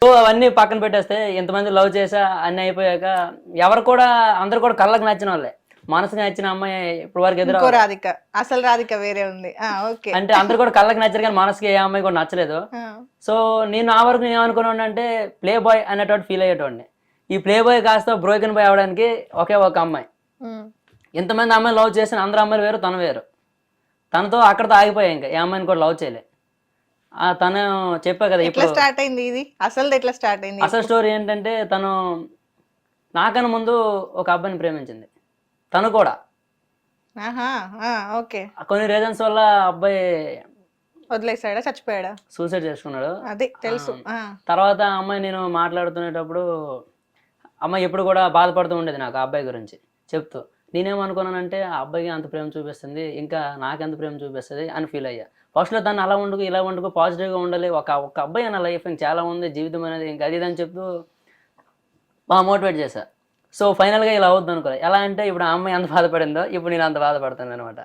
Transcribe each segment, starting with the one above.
So అవన్నీ పక్కన పెట్టేస్తే ఇంతమంది లవ్ చేసా అన్ని అయిపోయాక ఎవరు కూడా అందరు కూడా కళ్ళకి నచ్చిన వాళ్ళే. మనసుకు నచ్చిన అమ్మాయి ఇప్పుడు వరకు ఎదురు రాధిక అసలు రాధిక వేరే ఉంది. ఓకే. అంటే అందరు కూడా కళ్ళకి నచ్చారు కానీ మనసుకి ఏ అమ్మాయి కూడా నచ్చలేదు. సో నేను ఆ వరకు నేను ఏమనుకున్నాను అంటే ప్లే బాయ్ అనేటోటి ఫీల్ అయ్యేటోడిని. ఈ ప్లే బాయ్ కాస్త బ్రోకెన్ బాయ్ అవడానికి ఒకే ఒక అమ్మాయి. ఉమ్, ఇంతమంది అమ్మాయిలు లవ్ చేసిన అందరు అమ్మాయిలు వేరు తను వేరు. తనతో అక్కడతో ఆగిపోయాయి ఇంకా ఏ అమ్మాయిని కూడా లవ్ చేయలే. తను చెప్పా కదా ఎట్లా ఇప్పుడు. స్టార్ట్ అయింది ఇది? అసలు ఎట్లా స్టార్ట్ అయింది? అసలు స్టోరీ ఏంటంటే తను నాకన్నా ముందు ఒక అబ్బాయిని ప్రేమించింది. తను కూడా. ఓకే. కొన్ని రీజన్స్ వల్ల అబ్బాయి వదిలేసాడా? చచ్చిపోయాడా? సూసైడ్ చేసుకున్నాడు. అది తెలుసు. తర్వాత అమ్మాయి నేను మాట్లాడుతునేటప్పుడు అమ్మాయి ఎప్పుడు కూడా బాధపడుతూ ఉండేది నాకు ఆ అబ్బాయి గురించి. చెప్తూ. నేనేమనుకున్నానంటే ఆ అబ్బాయికి అంత ప్రేమ చూపిస్తుంది ఇంకా నాకెంత ప్రేమ చూపిస్తుంది అని ఫీల్ అయ్యా. ఫస్ట్లో తను అలా వండుకు ఇలా వండుకు పాజిటివ్గా ఉండాలి. ఒక ఒక అబ్బాయి నా లైఫ్ ఇంకా చాలా ఉంది జీవితం అనేది ఇంకా అది ఇది అని చెప్తూ బాగా మోటివేట్ చేశా. సో ఫైనల్గా ఇలా అవుద్ది అనుకో ఎలా అంటే ఇప్పుడు ఆ అమ్మాయి ఎంత బాధపడిందో ఇప్పుడు నేను అంత బాధపడుతుంది అనమాట.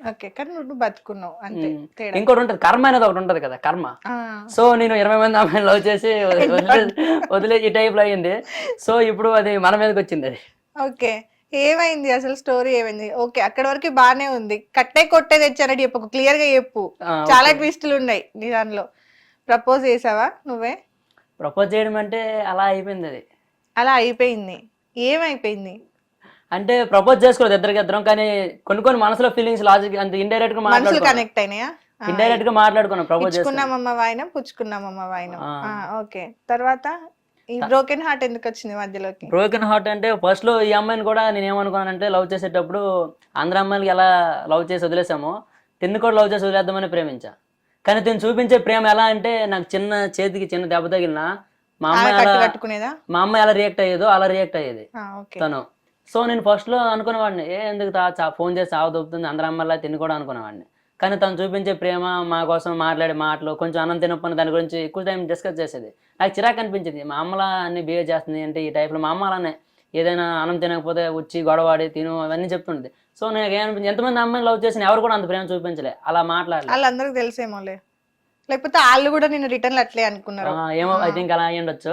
ఓకే కానీ నువ్వు బతుకున్నావు అంతే తేడా. ఇంకోటి ఉంటుంది కర్మ అనేది ఒకటి ఉంటుంది కదా కర్మ. సో నేను ఇరవై మంది అమ్మాయిని లవ్ చేసి వదిలే వదిలే ఈ టైప్లో అయ్యింది. సో ఇప్పుడు అది మన మీదకి వచ్చింది అది. ఓకే. ఏమైంది? అసలు స్టోరీ ఏమైంది? ఓకే అక్కడ వరకు బానే ఉంది. కట్టే కొట్టే తెచ్చారని చెప్పు క్లియర్గా చెప్పు. చాలా ట్విస్టులు ఉన్నాయి నీ దానిలో ప్రపోజ్ చేసావా నువ్వే? ప్రపోజ్ చేయడం అంటే అలా అయిపోయింది అది. అలా అయిపోయింది. ఏమైపోయింది? అంటే ప్రపోజ్ చేసుకోలేదు ఇద్దరికి ఇద్దరం కానీ కొన్ని కొన్ని మనసులో ఫీలింగ్స్ లాజిక్ అంత ఇండైరెక్ట్గా మనసులు కనెక్ట్ అయినాయా? ఇండైరెక్ట్గా మాట్లాడుకున్నాం ప్రపోజ్ చేసుకున్నాం. పుచ్చుకున్నామమ్మ వాయినం పుచ్చుకున్నామమ్మ వాయినం. ఆ. ఓకే. తర్వాత? ఈ బ్రోకెన్ హార్ట్ ఎందుకు వచ్చింది మధ్యలోకి? బ్రోకెన్ హార్ట్ అంటే ఫస్ట్లో ఈ అమ్మాయిని కూడా నేను ఏమనుకున్నానంటే లవ్ చేసేటప్పుడు అందరు అమ్మాయిలకి ఎలా లవ్ చేసి వదిలేసామో తిన్ను కూడా లవ్ చేసి వదిలేద్దామని ప్రేమించా. కానీ తిని చూపించే ప్రేమ ఎలా అంటే నాకు చిన్న చేతికి చిన్న దెబ్బ తగిలినా మా అమ్మాయి మా అమ్మాయి ఎలా రియాక్ట్ అయ్యేదో అలా రియాక్ట్ అయ్యేది తను. సో నేను ఫస్ట్లో అనుకునేవాడిని ఏ ఎందుకు ఫోన్ చేసి చావ దొబ్బుతుంది అందరు అమ్మలా తిని కూడా అనుకునేవాడిని. కానీ తను చూపించే ప్రేమ మా కోసం మాట్లాడే మాటలు కొంచెం అన్నం తినప్పని దాని గురించి ఎక్కువ టైం డిస్కస్ చేసేది. నాకు చిరాకు అనిపించింది. మా అమ్మలా అన్ని బిహేవ్ చేస్తుంది అంటే ఈ టైప్లో మా అమ్మ అలానే. ఏదైనా అన్నం తినకపోతే వచ్చి గొడవాడి తిను అవన్నీ చెప్తుండేది. సో నాకు ఏమనిపించింది? ఎంతమంది అమ్మాయిని లవ్ చేసిన ఎవరు కూడా అంత ప్రేమ చూపించలే. అలా మాట్లాడలే. వాళ్ళందరికి తెలిసేమోలే. లేకపోతే వాళ్ళు కూడా నేను రిటర్న్ అట్లే అనుకున్నారు. ఏమో ఐ థింక్ అలా అయ్యి ఉండొచ్చు.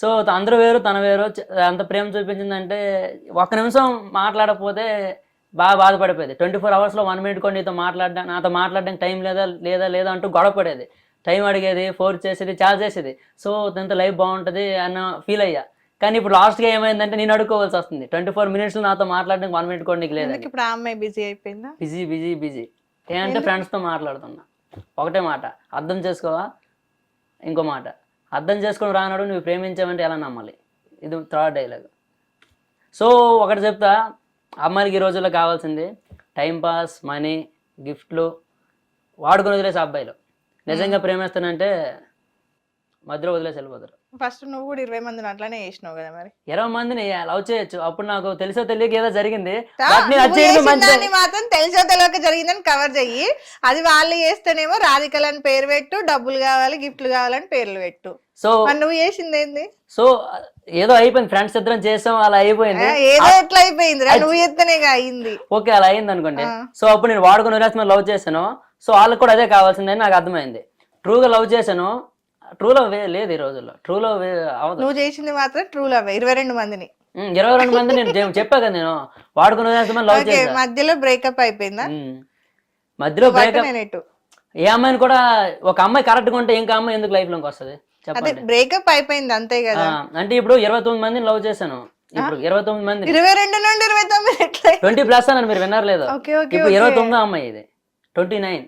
సో అందరూ వేరు తన వేరు. అంత ప్రేమ చూపించిందంటే ఒక్క నిమిషం మాట్లాడకపోతే బాగా బాధపడిపోయేది. ట్వంటీ ఫోర్ అవర్స్లో వన్ మినిట్ కూడా నీతో మాట్లాడడా నాతో మాట్లాడడానికి టైం లేదా లేదా లేదా అంటూ గొడవ పడేది టైం అడిగేది ఫోర్స్ చేసేది చాలా చేసేది. సో తనతో లైఫ్ బాగుంటుంది అన్న ఫీల్ అయ్యా. కానీ ఇప్పుడు లాస్ట్గా ఏమైందంటే నేను అడుక్కోవాల్సి వస్తుంది. ట్వంటీ ఫోర్ మినిట్స్లో నాతో మాట్లాడడానికి వన్ మినిట్ కూడా నీకు లేదు ఇప్పుడు అమ్మాయి బిజీ అయిపోయిందా? Busy busy busy. ఏంటంటే ఫ్రెండ్స్తో మాట్లాడుతున్నా. ఒకటే మాట. అర్థం చేసుకోవా? ఇంకో మాట. అర్థం చేసుకొని రానాడు నువ్వు ప్రేమించావంటే ఎలా నమ్మాలి? ఇది థర్డ్ డైలాగ్. సో ఒకటి చెప్తా. అమ్మాయిలకి ఈ రోజుల్లో కావాల్సింది టైం పాస్ మనీ గిఫ్ట్లు వాడుకొని వదిలేసి అబ్బాయిలు. నిజంగా ప్రేమిస్తానంటే మధ్యలో వదిలేసి వెళ్ళిపోతారు. ఫస్ట్ నువ్వు కూడా ఇరవై మందిని అట్లానే చేసినావు కదా మరి? ఇరవై మందిని లవ్ చేయొచ్చు. అప్పుడు నాకు తెలిసో తెలియక ఏదో జరిగింది. దాన్ని మాత్రం తెలిసో తెలియక జరిగిందని కవర్ చెయ్యి. అది వాళ్ళు చేస్తేనేమో రాధికలని పేరు పెట్టు డబ్బులు కావాలి గిఫ్ట్లు కావాలని పేర్లు పెట్టు. సో నువ్వు చేసింది ఏంది? సో ఏదో అయిపోయింది ఫ్రెండ్స్ ఇద్దరం చేసాం అలా అయిపోయింది. ఏదో ఎట్లా అయిపోయింది నువ్వు చేస్తేనేగా అయింది. ఓకే అలా అయింది అనుకోండి. సో అప్పుడు నేను వాడుకుని వదిలేసిన లవ్ చేశాను. సో వాళ్ళకి కూడా అదే కావాల్సిందని నాకు అర్థమైంది. ట్రూగా లవ్ చేశాను. ట్రూలో లేదు ఈ రోజుల్లో. ట్రూలో అవదు. నువ్వు చేసింది మాత్రం ట్రూ లవ్ ఇరవై రెండు మందిని. ఇరవై రెండు మంది నేను చెప్- చెప్పా కదా నేను. వాడుకుని వదిలేస్తామని లవ్ ఓకే చేశా. మధ్యలో బ్రేకప్ అయిపోయిందా. మధ్యలో బ్రేకప్ ఏ అమ్మాయిని కూడా ఒక అమ్మాయి కరెక్ట్గా ఉంటే ఇంకా అమ్మాయి ఎందుకు లైఫ్లోకి వస్తుంది? అదే బ్రేకప్ అయిపోయింది అంతే కదా. అంటే ఇప్పుడు ఇరవై తొమ్మిది మందిని లవ్ చేశాను. ఇప్పుడు ఇరవై తొమ్మిది మంది ఇరవై రెండు నుండి ఇరవై తొమ్మిది ఎట్లా? ట్వంటీ ప్లస్ అని మీరు విన్నారు లేదు? ఇప్పుడు ఇరవై తొమ్మిదో అమ్మాయి ఇది. Twenty nine.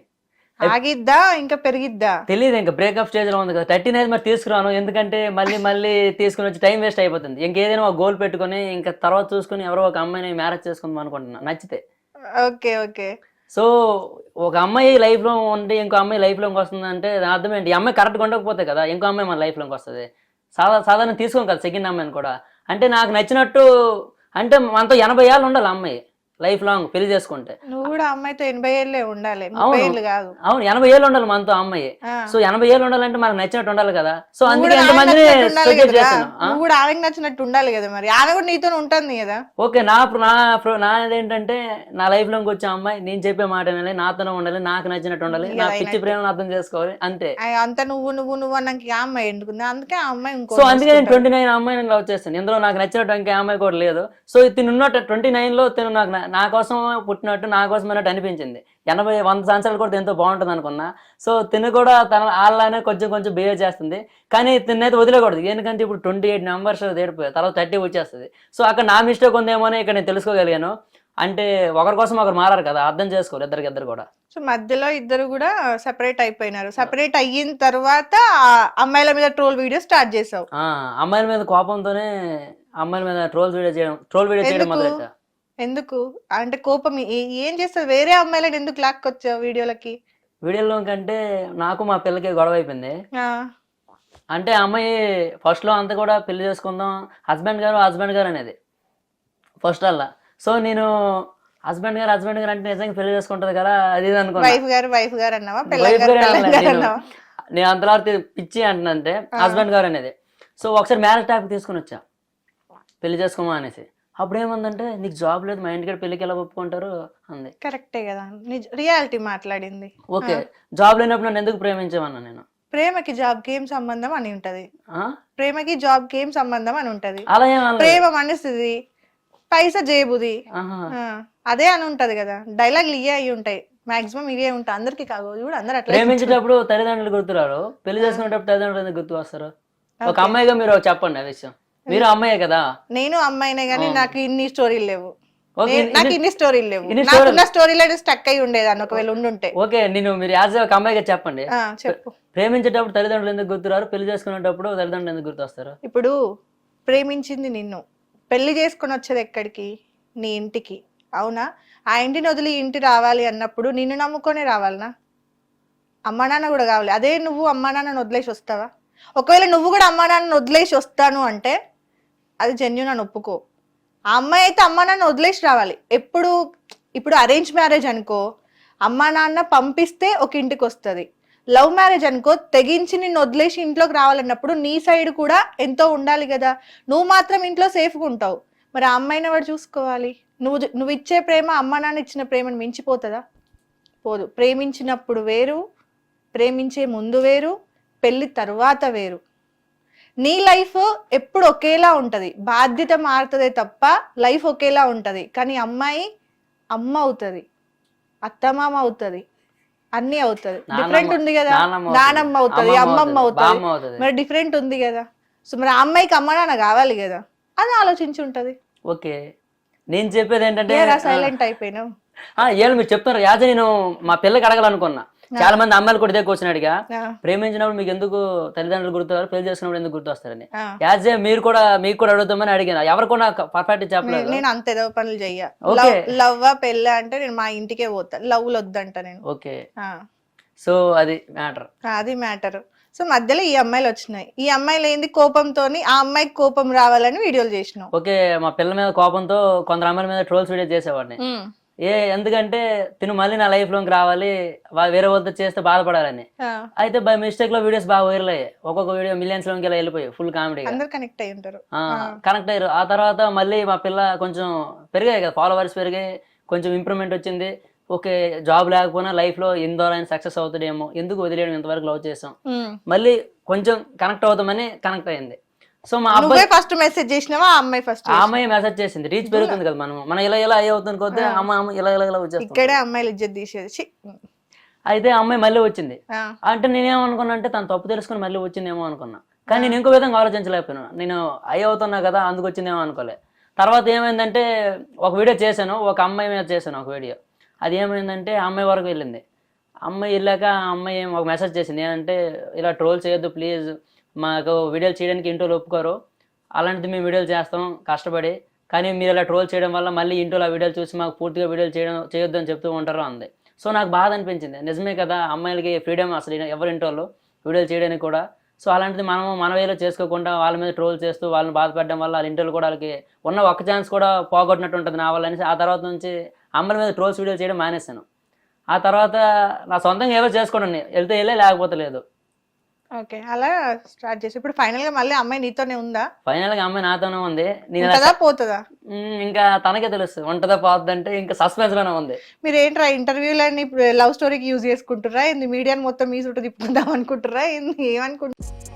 ఆగిద్దా ఇంకా పెరిగిద్దా? తెలియదు ఇంకా బ్రేకప్ స్టేజ్లో ఉంది కదా. థర్టీ నైన్ మరి తీసుకురాను ఎందుకంటే మళ్ళీ మళ్ళీ తీసుకుని వచ్చి టైం వేస్ట్ అయిపోతుంది. ఇంకేదైనా ఒక గోల్ పెట్టుకొని ఇంకా తర్వాత చూసుకుని ఎవరో ఒక అమ్మాయిని మ్యారేజ్ చేసుకుందాం అనుకుంటున్నా. నచ్చితే. Okay okay. సో ఒక అమ్మాయి లైఫ్లో ఇంకో అమ్మాయి లైఫ్లోకి వస్తుంది అంటే దాని అర్థం ఏంటి? ఈ అమ్మాయి కరెక్ట్గా ఉండకపోతే కదా ఇంకో అమ్మాయి మన లైఫ్లోకి వస్తుంది. సాదా సాధారణ తీసుకోం కదా సెకండ్ అమ్మాయిని కూడా. అంటే నాకు నచ్చినట్టు అంటే మనతో ఎనభై ఏళ్ళు ఉండాలి అమ్మాయి. లైఫ్ లాంగ్ పెళ్ళి చేసుకుంటే. నువ్వు కూడా అమ్మాయితో ఎనభై ఏళ్ళే ఉండాలి. ముప్పై అవును. ఏళ్ళు కాదు. అవును ఎనభై ఏళ్ళు ఉండాలి మనతో అమ్మాయి. సో ఎనభై ఏళ్ళు ఉండాలంటే మనకు నచ్చినట్టు ఉండాలి కదా. సో అందుకే? నువ్వు కూడా ఆమెకు నచ్చినట్టు ఉండాలి కదా మరి. ఆమె కూడా నీతో ఉంటుంది కదా. ఓకే నా నా నా ఏంటంటే నా లైఫ్లోకి వచ్చే అమ్మాయి నేను చెప్పే మాట వినాలి నాతోనే ఉండాలి నాకు నచ్చినట్టు ఉండాలి నా పిచ్చి ప్రేమను అర్థం చేసుకోవాలి అంతే. అంత నువ్వు నువ్వు నువ్వు అన్నాక ఆ అమ్మాయి ఎందుకుంది? అందుకే ఆ అమ్మాయి ఇంకో సో అందుకే నేను ట్వంటీ నైన్ అమ్మాయి లవ్ చేస్తాను. ఇందులో నాకు నచ్చినట్టు ఇంకా అమ్మాయి కూడా లేదు. సో తిను ట్వంటీ నైన్లో తిను నాకు నా- కోసం పుట్టినట్టు నా కోసం అన్నట్టు అనిపించింది. ఎనభై వంద సంవత్సరాలు కూడా ఎంతో బాగుంటుంది అనుకున్నా. సో తిను కూడా తన వాళ్ళనే కొంచెం కొంచెం బిహేవ్ చేస్తుంది. కానీ తిన్నైతే వదిలేకూడదు. ఎందుకంటే ఇప్పుడు ట్వంటీ ఎయిట్ నెంబర్స్ తేడిపోయాయి తర్వాత థర్టీ వచ్చేస్తుంది. సో అక్కడ నా మిస్టేక్ ఉందేమో అని ఇక్కడ నేను తెలుసుకోగలిగాను. అంటే ఒకరి కోసం ఒకరు మారారు కదా అర్థం చేసుకోరు ఇద్దరికి ఇద్దరు కూడా. సో మధ్యలో ఇద్దరు కూడా సెపరేట్ అయిపోయినారు. సెపరేట్ అయిన తర్వాత అమ్మాయిల మీద ట్రోల్ వీడియో స్టార్ట్ చేసావు. ఆ, అమ్మాయిల మీద కోపంతోనే అమ్మాయిల మీద ట్రోల్స్ వీడియో చేయడం ట్రోల్ వీడియో చేయడం? మొదలెట్టా. ఎందుకు? అంటే కోపం ఏ- ఏం చేస్తావు? వేరే అమ్మాయిలను ఎందుకు లాక్కొచ్చావు వీడియోలకి? వీడియోలో కంటే నాకు మా పిల్లకి గొడవ అయిపోయింది. ఆ, అంటే ఆ అమ్మాయి ఫస్ట్లో అంతా కూడా పెళ్ళి చేసుకుందాం హస్బెండ్ గారు హస్బెండ్ గారు అనేది. ఫస్ట్ అలా. సో నేను హస్బెండ్ గారు హస్బెండ్ గారు అంటే నిజంగా పెళ్ళి చేసుకుంటది కదా అది ఇది అనుకున్నా. వైఫ్ గారు వైఫ్ గారు అన్నావా? పిల్ల Wife గారు గారు పిల్ల అనలే, గారు నేను- అన్నావా? నేను అంతలా పిచ్చి అంటున్నంటే హస్బెండ్ గారు అనేది. సో ఒకసారి మ్యారేజ్ టాపిక్ తీసుకుని వచ్చా. పెళ్ళి చేసుకోమా అనేసి. అప్పుడు ఏమందంటే నీకు జాబ్ లేదు మా ఇంటికి పెళ్ళికి ఎలా ఒప్పుకుంటారు? అంది. కరెక్టే కదా. రియాలిటీ మాట్లాడింది. ఓకే జాబ్ లేనప్పుడు నన్ను ఎందుకు ప్రేమించమన్నా నేను? ప్రేమకి జాబ్కి ఏం సంబంధం అని ఉంటది? ప్రేమకి జాబ్కి ఏం సంబంధం అని ఉంటది. అలా. ప్రేమ మనసుది పైసా జేబుది. అదే అని ఉంటది కదా. డైలాగ్లు ఇవే అయి ఉంటాయి. మాక్సిమం ఇవే ఉంటాయి. అందరికి కాదు కూడా అందరు అట్లా ప్రేమించేటప్పుడు తల్లిదండ్రులు గుర్తురారు. పెళ్ళి చేసుకునేటప్పుడు తల్లిదండ్రులు గుర్తు వస్తారు ఒక అమ్మాయిగా మీరు చెప్పండి ఆ విషయం. మీరు అమ్మాయే కదా? నేను అమ్మాయినే గానీ నాకు ఇన్ని స్టోరీలు లేవు. నాకు ఇన్ని స్టోరీలు లేవు. నాకున్న స్టోరీలో స్టక్ అయి ఉండేదాన్ని ఒకవేళ ఉండుంటే. ఓకే నేను మీరు యాజ్ ఒక అమ్మాయిగా చెప్పండి. చెప్పు. ప్రేమించేటప్పుడు తల్లిదండ్రులు ఎందుకు గుర్తురారు? పెళ్ళి చేసుకునేటప్పుడు తల్లిదండ్రులు ఎందుకు గుర్తు వస్తారు ఇప్పుడు ప్రేమించింది నిన్ను. పెళ్ళి చేసుకొని వచ్చేది ఎక్కడికి? నీ ఇంటికి. అవునా? ఆ ఇంటిని వదిలి ఇంటి రావాలి అన్నప్పుడు నిన్ను నమ్ముకొనే రావాలనా? అమ్మా నాన్న కూడా కావాలి. అదే నువ్వు అమ్మా నాన్నని వదిలేసి వస్తావా? ఒకవేళ నువ్వు కూడా అమ్మా నాన్నని వదిలేసి వస్తాను అంటే అది జెన్యున్ అని ఒప్పుకో. ఆ అమ్మాయి అయితే అమ్మ నాన్న వదిలేసి రావాలి. ఎప్పుడు ఇప్పుడు అరేంజ్ మ్యారేజ్ అనుకో అమ్మా నాన్న పంపిస్తే ఒక ఇంటికి వస్తుంది. లవ్ మ్యారేజ్ అనుకో తెగించి నిన్ను వదిలేసి ఇంట్లోకి రావాలన్నప్పుడు నీ సైడ్ కూడా ఎంతో ఉండాలి కదా. నువ్వు మాత్రం ఇంట్లో సేఫ్గా ఉంటావు. మరి ఆ అమ్మాయిని వాడు చూసుకోవాలి? నువ్వు నువ్వు ఇచ్చే ప్రేమ అమ్మ నాన్న ఇచ్చిన ప్రేమను మించిపోతుందా? పోదు. ప్రేమించినప్పుడు వేరు ప్రేమించే ముందు వేరు పెళ్ళి తర్వాత వేరు. నీ లైఫ్ ఎప్పుడు ఒకేలా ఉంటది. బాధ్యత మారుతుందే తప్ప లైఫ్ ఒకేలా ఉంటది. కానీ అమ్మాయి అమ్మ అవుతుంది. అత్తమామ అవుతుంది. అన్నీ అవుతుంది. డిఫరెంట్ ఉంది కదా. నానమ్మ అవుతది. అమ్మమ్మ అవుతుంది. మరి డిఫరెంట్ ఉంది కదా. సో మరి ఆ అమ్మాయికి అమ్మ నాన్న కావాలి కదా. అది ఆలోచించి ఉంటది. ఓకే. నేను చెప్పేది ఏంటంటే సైలెంట్ అయిపోయినావు. ఆ, ఏళ్ళు మీరు చెప్తారు యాజ నేను మా పిల్లకి అడగాలనుకున్నా. చాలా మంది అమ్మాయిలు కూడా ఇదే క్వశ్చన్ అడిగా. ప్రేమించినప్పుడు మీకు ఎందుకు తల్లిదండ్రులు గుర్తున్నారు పెళ్ళి చేసుకున్నప్పుడు ఎందుకు గుర్తు వస్తారని ఆ. యాజ్ ఏ మీరు కూడా మీకు కూడా అడుగుతామని అడిగాను. ఎవరు కూడా పర్ఫెక్ట్ చెప్పలేదు. నేను అంత ఏదో పనులు చెయ్య. లవ్ పెళ్ళ అంటే నేను మా ఇంటికే పోతా. లవ్ వద్దంట నేను. ఓకే. సో అది మ్యాటర్ అది మ్యాటర్ సో మధ్యలో ఈ అమ్మాయిలు వచ్చినాయి. ఈ అమ్మాయిలు ఏంది? కోపంతోని ఆ అమ్మాయికి కోపం రావాలని వీడియోలు చేసినావు ఓకే మా పిల్ల మీద కోపంతో కొందరు అమ్మాయిల మీద ట్రోల్స్ వీడియో చేసేవాడిని. ఏ ఎందుకంటే తిను మళ్ళీ నా లైఫ్లోకి రావాలి వేరే వాళ్ళతో చేస్తే బాధపడాలని. అయితే బై మిస్టేక్లో వీడియోస్ బాగా వైరల్ అయ్యాయి. ఒక్కొక్క వీడియో మిలియన్స్లోకి ఇలా వెళ్ళిపోయాయి ఫుల్ అందరు కనెక్ట్ అయి ఉంటారు. కనెక్ట్ అయ్యారు. ఆ తర్వాత మళ్ళీ మా పిల్ల కొంచెం పెరిగాయి కదా ఫాలోవర్స్ పెరిగాయి కొంచెం ఇంప్రూవ్మెంట్ వచ్చింది. ఓకే జాబ్ లేకపోయినా లైఫ్లో ఆయన సక్సెస్ అవుతాడేమో ఎందుకు వదిలేయడం ఇంతవరకు లవ్ చేసాం. మళ్ళీ కొంచెం కనెక్ట్ అవుతామని కనెక్ట్ అయింది. సో మా అబ్బాయి నువ్వే ఫస్ట్ మెసేజ్ చేసినావా ఆ అమ్మాయి ఫస్ట్ ఆ అమ్మాయి మెసేజ్ చేసింది. రీచ్ పెరుగుతుంది కదా మనం మనం ఇలా ఇలా అయ్యి అవుతుంది కొద్దీ అమ్మ అమ్మ ఇలా ఇలా ఇలా వచ్చేస్తాం ఇక్కడే అమ్మాయిలు ఇజ్జత్ తీసేది. ఛీ. అయితే ఆ అమ్మాయి మళ్ళీ వచ్చింది. ఆ, అంటే నేనేమనుకున్నా అంటే తను తప్పు తెలుసుకుని మళ్ళీ వచ్చిందేమో అనుకున్నా. కానీ నేను ఇంకో విధంగా ఆలోచించలేకపోయినా. నేను అయ్యి అవుతున్నా కదా అందుకు వచ్చిందేమో అనుకోలే. తర్వాత ఏమైందంటే ఒక వీడియో చేశాను. ఒక అమ్మాయి మీద చేశాను ఒక వీడియో అది ఏమైందంటే ఆ అమ్మాయి వరకు వెళ్ళింది. అమ్మాయి వెళ్ళాక ఆ అమ్మాయి ఏం ఒక మెసేజ్ చేసింది. ఏంటంటే ఇలా ట్రోల్ చేయొద్దు ప్లీజ్ మాకు వీడియోలు చేయడానికి ఇంట్లో ఒప్పుకోరు. అలాంటిది మేము వీడియోలు చేస్తాం కష్టపడి. కానీ మీరు అలా ట్రోల్ చేయడం వల్ల మళ్ళీ ఇంట్లో ఆ వీడియోలు చూసి మాకు పూర్తిగా వీడియోలు చేయడం చేయొద్దు అని చెప్తూ ఉంటారు అంది. సో నాకు బాధ అనిపించింది. నిజమే కదా అమ్మాయిలకి ఫ్రీడమ్ అసలు ఎవరి ఇంటోళ్ళు వీడియోలు చేయడానికి కూడా. సో అలాంటిది మనం మన వేలో చేసుకోకుండా వాళ్ళ మీద ట్రోల్ చేస్తూ వాళ్ళని బాధపెట్టడం వల్ల వాళ్ళ ఇంట్లో కూడా వాళ్ళకి ఉన్న ఒక్క ఛాన్స్ కూడా పోగొట్టినట్టు ఉంటుంది నా వల్ల అనేసి ఆ తర్వాత నుంచి అమ్మల మీద ట్రోల్స్ వీడియోలు చేయడం మానేశాను. ఆ తర్వాత నా సొంతంగా ఏవో చేసుకోండి వెళ్తే వెళ్ళే లేకపోతే లేదు. ఓకే అలా స్టార్ట్ చేసి. ఇప్పుడు ఫైనల్గా మళ్ళీ అమ్మాయి నీతోనే ఉందా? ఫైనల్గా అమ్మాయి నాతోనే ఉంది. నేను ఉంటుందా పోతుందా? మ్మ్, ఇంకా తనకే తెలుసు. ఉంటుందా పోతుందంటే ఇంకా సస్పెన్స్లోనే ఉంది. మీరు ఏంట్రా ఇంటర్వ్యూలని లవ్ స్టోరీకి యూజ్ చేసుకుంటుర్రా? ఏంది మీడియాని మొత్తం మీ చుట్టూ తిప్పుకుందాం అనుకుంటుర్రా? ఏంది ఏమనుకుంటుర్రా